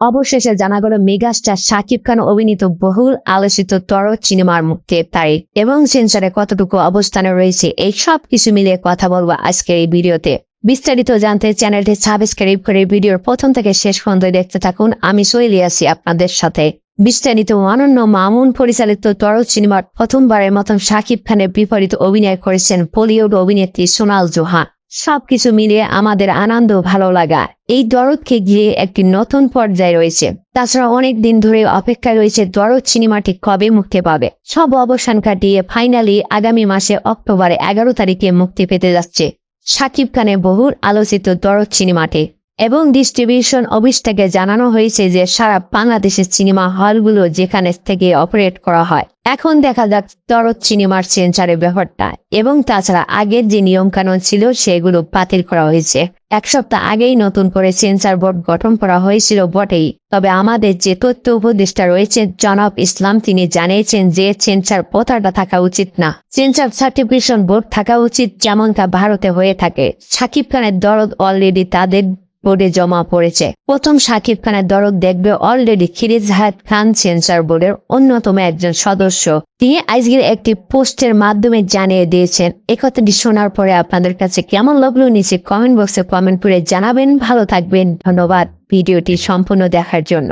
অবশেষে জানা গেল মেগাস্টার শাকিব খান অভিনীত বহুল আলোচিত তর সিনেমার মুক্তির তারিখ এবং সেন্সারে কতটুকু অবস্থানে রয়েছে, এই সব কিছু মিলিয়ে কথা বলব আজকের এই ভিডিওতে। বিস্তারিত জানতে চ্যানেলটি সাবস্ক্রাইব করে ভিডিওর প্রথম থেকে শেষ পর্যন্ত দেখতে থাকুন, আমি সইলি আছি আপনাদের সাথে। বিস্তারিত অনন্য মামুন পরিচালিত তরল সিনেমার প্রথমবারের মতন শাকিব খানের বিপরীত অভিনয় করেছেন বলিউড অভিনেত্রী সোনাল জোহা সবকিছু মিলিয়ে আমাদের আনন্দ ভালো লাগা। এই দরদকে গিয়ে একটি নতুন পর্যায়ে রয়েছে। তাছাড়া অনেক দিন ধরে অপেক্ষায় রয়েছে দরদ সিনেমাটি কবে মুক্তি পাবে? সব অবসান কাটিয়ে ফাইনালি আগামী মাসে অক্টোবরে এগারো তারিখে মুক্তি পেতে যাচ্ছে। সাকিব খানের বহুল আলোচিত দরদ সিনেমাটি। এবং ডিস্ট্রিবিউশন অফিস থেকে জানানো হয়েছে যে সারা বাংলাদেশের সিনেমা হলগুলো যেখানে থেকে অপারেট করা হয়। এখন দেখা যাক দরদ সিনেমার সেন্সারের ব্যাপারটা। এবং তাছাড়া আগের যে নিয়মকানুন ছিল সেগুলো বাতিল করা হয়েছে। এক সপ্তাহ আগেই নতুন করে সেন্সার বোর্ড গঠন করা হয়েছিল বটেই। তবে আমাদের যে তথ্য উপদেষ্টা রয়েছে, জনাব ইসলাম, তিনি জানিয়েছেন যে সেন্সার পতাকা থাকা উচিত না। সেন্সার সার্টিফিকেশন বোর্ড থাকা উচিত, যেমনটা ভারতে হয়ে থাকে। সাকিব খানের দরদ অলরেডি তাদের বোর্ডে জমা পড়েছে। প্রথম সাকিব খানের দরক দেখবে অলরেডি খিরিজ হায়াত খান সেন্সার বোর্ডের অন্যতম একজন সদস্য। তিনি আজকের একটি পোস্টের মাধ্যমে জানিয়ে দিয়েছেন, একথাটি শোনার পরে আপনাদের কাছে কেমন লাগল নিচে কমেন্ট বক্সে কমেন্ট করে জানাবেন। ভালো থাকবেন, ধন্যবাদ। ভিডিওটি সম্পূর্ণ দেখার জন্য।